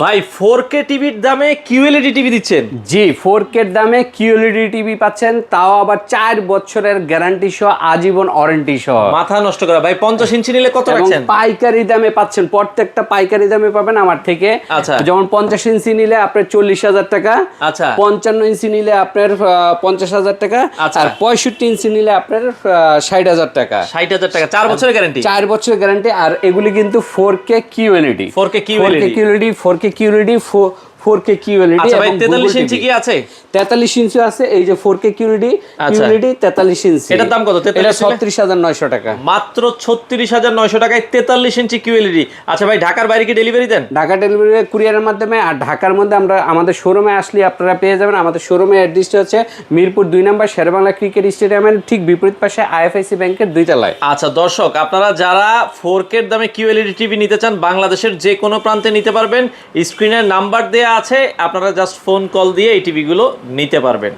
ভাই ফোর কে টিভির দামে কিউএলইডি টিভি দিচ্ছেন। জি ফোর কের দামে কিউএলইডি টিভি পাচ্ছেন তাও আবার চার বছরের গ্যারান্টি সহ আজীবন ওয়ারেন্টি সহ। মাথা নষ্ট করা। ভাই পঞ্চাশ ইঞ্চি নিলে কত রাখছেন? পাইকারি দামে পাচ্ছেন প্রত্যেকটা পাইকারি দামে পাবেন আমার থেকে। আচ্ছা। যেমন পঞ্চাশ ইঞ্চি নিলে আপনার চল্লিশ হাজার টাকা আচ্ছা। পঞ্চান্ন ইঞ্চি নিলে আপনার পঞ্চাশ হাজার টাকা আচ্ছা। আর পঁয়ষট্টি ইঞ্চি নিলে আপনার ষাট হাজার টাকা। ষাট হাজার টাকা। চার বছরের গ্যারান্টি চার বছরের গ্যারান্টি আর এগুলি কিন্তু four K QLED 4K QLED QLED four K security for. 4K QLED আচ্ছা 43 ইঞ্চি কি আছে? 43 ইঞ্চি আছে এই যে 4K 43 আচ্ছা। ইঞ্চি। এটার দাম কত? টাকা। মাত্র 36900 টাকায় 43 ইঞ্চি আচ্ছা ভাই ঢাকার বাইরে কি ডেলিভারি দেন? ঢাকা ডেলিভারি কুরিয়ারের মাধ্যমে আর ঢাকার মধ্যে আমরা আমাদের শোরুমে আসলে আপনারা পেয়ে যাবেন। আমাদের শোরুমে অ্যাড্রেসটা হচ্ছে মিরপুর 2 নম্বর শেরবাংলা ক্রিকেট স্টেডিয়ামের ঠিক বিপরীত পাশে আইএফআইসি ব্যাংকের দুই তলায়। আচ্ছা দর্শক আপনারা যারা 4K এর দামে কিউএলইডি টিভি নিতে চান বাংলাদেশের যে কোনো প্রান্তে নিতে পারবেন। স্ক্রিনের নাম্বার দেয়া আছে আপনারা জাস্ট ফোন কল দিয়ে এই টিভিগুলো নিতে পারবেন।